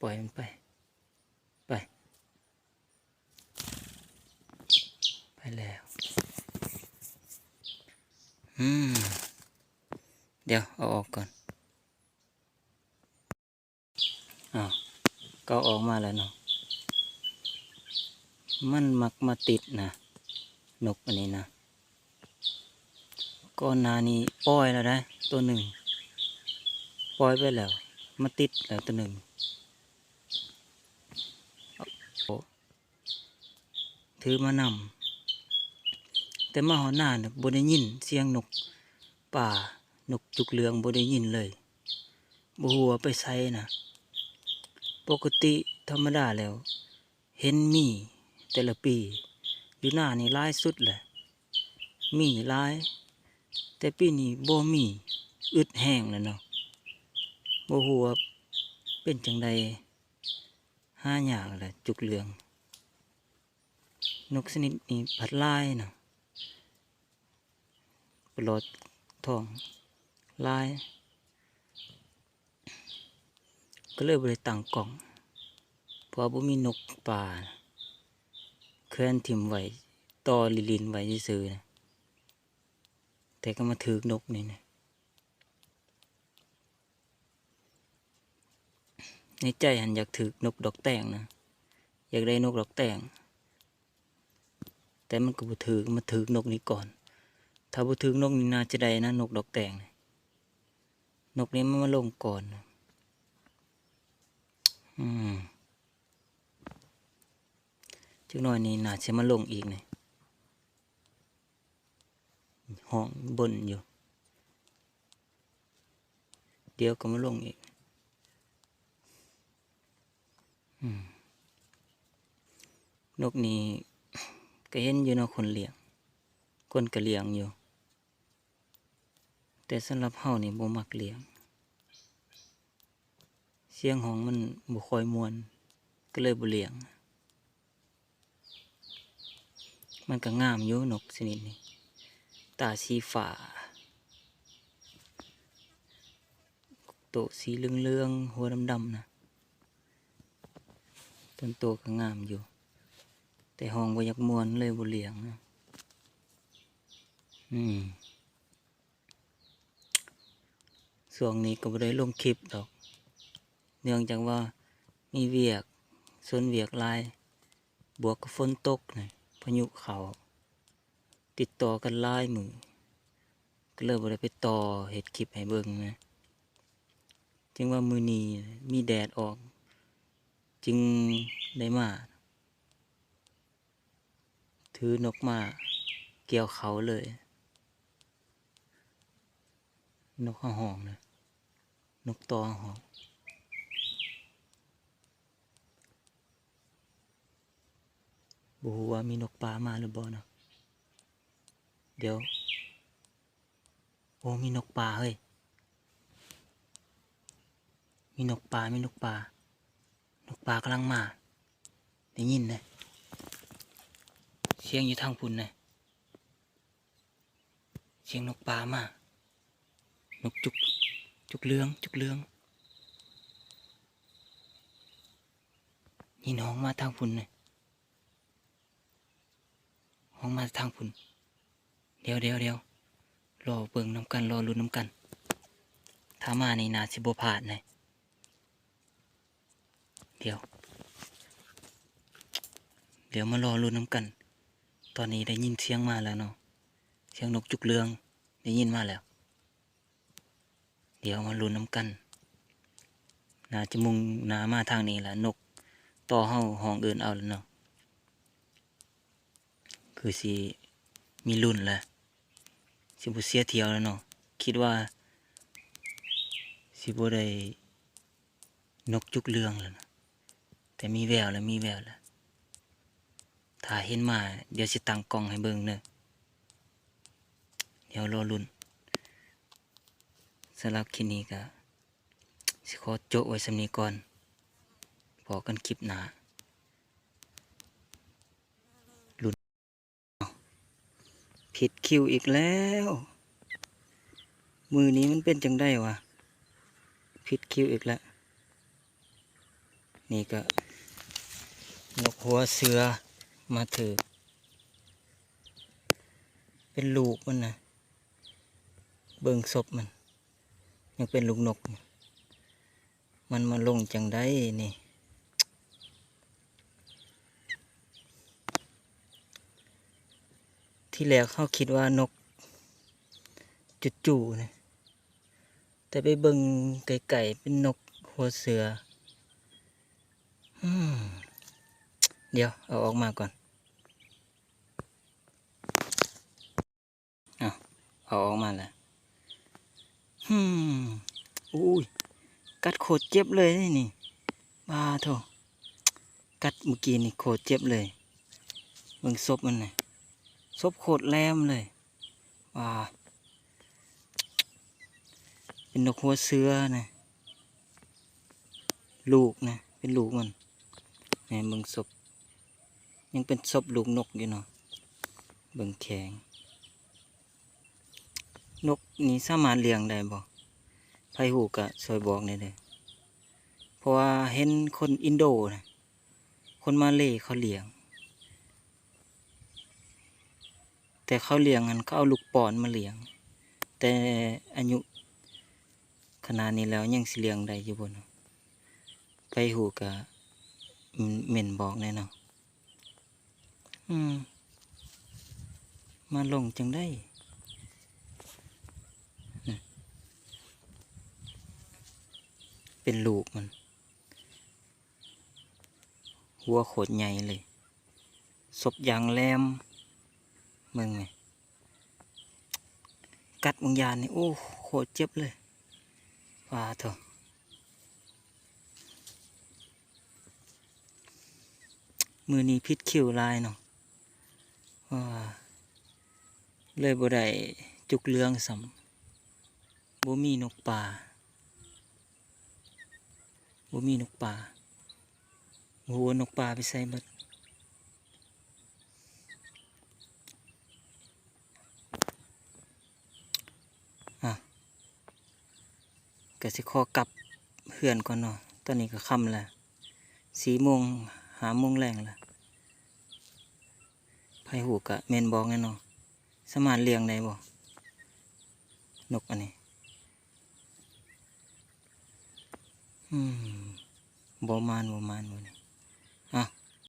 ปล่อยมันไป ไป ไปแล้ว อืม เดี๋ยวเอาออกก่อนอ้าวก็อาออกมาแล้วเนาะ มันมักมาติดนะ นกอันนี้นะก่อนานี้ปล่อยแล้วนะ ตัวหนึ่ง ปล่อยไปแล้ว มาติดแล้วตัวหนึ่ง ถือมานำแต่มาหอหน้าเนี่ยบ่ได้ยินเสียงนกป่านกจุกเหลืองบ่ได้ยินเลยบ่ฮู้ว่าไปไสนะปกติธรรมดาแล้ว เห็นมีแต่ละปี อยู่หน้านี่หลายสุดแหละ มีหลาย แต่ปีนี้บ่มีอึดแห้งแล้วเนาะบ่ฮู้ว่าเป็นจังใด ห้าอย่ากแหละจุกเหลือง นกชนิดนี้ผัดลายเนาะปลดทองลายก็เลยบ่ได้ตั้งกล่องเพราะบ่มีนกป่านะแควนถิ่มไหวต่อลิลินไหว้ซื่อนะแต่ก็มาถือนกนี่นะ ในใจหันอยากถือนกดอกแตงนะอยากได้นกดอกแตงแต่มันก็บ่ถือมาถือนกนี้ก่อน ถ้าบ่ถือนกนี้น่าจะได้นะนกดอกแตงนะนกนี้มันมาลงก่อนอืมจักหน่อยนี่น่าจะมาลงอีกนี่ห้องบนอยู่ เดี๋ยวก็มาลงอีกอืม นกนี้ก็เห็นอยู่นาะคนเลี้ยง คนก็เลี้ยงอยู่ แต่สำหรับเฮานี่บ่มักเลี้ยง เสียงของมันบ่ค่อยมวน ก็เลยบ่เลี้ยง มันก็งามอยู่นกชนิดนี้ ตาสีฟ้าโตวสีเหลืองๆหัวดำๆนะต้นโตวก็งามอยู่ แต่ห้องบ่ยากมวนเลยบ่เลี้ยงนะอืมช่วงนี้ก็บ่ได้ลงคลิปดอก เนื่องจากว่ามีเวียกส่วนเวียกลาย บวกกับฝนตกนะพายุเขา ติดต่อกันลายมือ ก็เลยบ่ได้ไปต่อเห็ดคลิปให้เบิ่งนะจึงว่ามือนี้มีแดดออก จึงได้มา ถือนกมาเกี่ยวเขาเลย นกข้าห้องนะนกตอหองบูว่ามีนกปลามาหรือบ่เนาะเดี๋ยว โอ้ มีนกปลาเฮ้ย มีนกปลา มีนกปลา นกปลากำลังมา ได้ยินนะ เสียงอยู่ทางพุ่นนะเสียงนกปลามานกจุก จุกเลือง จุกเลือง นี่น้องมาทางพุ่นนะห้องมาทางพุ่น เดี๋ยวเดี๋ยวเดี๋ยวรอเบิ่งน้ำกัน รอลุ้นน้ำกัน ถ้ามาในนาสิบผ่านเลยเดี๋ยว เดี๋ยวมารอลุ้นน้ำกัน ตอนนี้ได้ยินเสียงมาแล้วเนาะ เสียงนกจุกเรืองได้ยินมาแล้ว เดี๋ยวมาลุ้นน้ำกันนาจะมุ่งนามาทางนี้แหละนกต่อเฮาห้องอื่นเอาแล้วเนาะ คือสิมีรุ่นแหละสิบุเสียเที่ยวแล้วเนาะ คิดว่าสิบุได้นกจุกเรืองแล้วนะแต่มีแววแล้วมีแววแล้ว ถ้าเห็นมา เดี๋ยวสิตั้งกล้องให้เบิ่งเนอะเดี๋ยวรอรุ่นสำหรับคลิปนี้ก็สิขอโจะไว้สำนีก่อนพอกันคลิปหน้าผิดคิวอีกแล้ว มือนี้มันเป็นจังได้วะผิดคิวอีกแล้ว นี่ก็นกหัวเสือ มาถือ เป็นลูกมันนะเบิ่งศพมัน ยังเป็นลูกนก มันมาลงจังได้นี่ที่แรกเขาคิดว่านกจุดจู่ๆนะแต่ไปเบิ่งไก่ๆเป็นนกหัวเสืออเดี๋ยว เอาออกมาก่อนเอา เอาออกมาแล้วฮึมอุ้ย กัดโคตรเจ็บเลยนี่นี่บ้าโถกัดเมื่อกี้นี่โคตรเจ็บเลยเบิ่งศพมันนะศพโคตรแหลมเลยว้าเป็นนกหัวเสือนะลูกนะ เป็นลูกมันแหม่เบิ่งศพยังเป็นศพลูกนกอยู่เนาะเบิ่งแข็ง นกนี่สามารถเลี้ยงได้บ่ไผหูกะซอยบอกได้เลยเพราะว่าเห็นคนอินโดนะคนมาเลเขาเลี้ยง แต่เขาเลี้ยงกันเขาเอาลูกปอนมาเลี้ยง แต่อายุขนาดนี้แล้วยังสิเลี้ยงได้อยู่บ่เนาะไปหูกะเหม็นบอกแน่นอืมมาลงจังได้น่ะ เป็นลูกมัน หัวโขดใหญ่เลยศพยางแหลมมึงไงกัดมึงยานนี่โอ้โคตรเจ็บเลยว่าเถอะมือนี้พิษคิวลายเนาะว่าเลยบ่ได้จุกเลืองสำบ่มีนกป่า บ่มีนกป่าหัวนกป่าไปใส่เบิดก็สิขอกลับเฮือนก่อนเนาะ ตอนนี้ก็ค่ำแล้วสีโมงหาโมงแรงล้วไผหูกะเมนบอกแน่เนาะสมารถเลี้ยงได้บ่นกอันนี้ อืม บ่มานบ่มานบ่นี่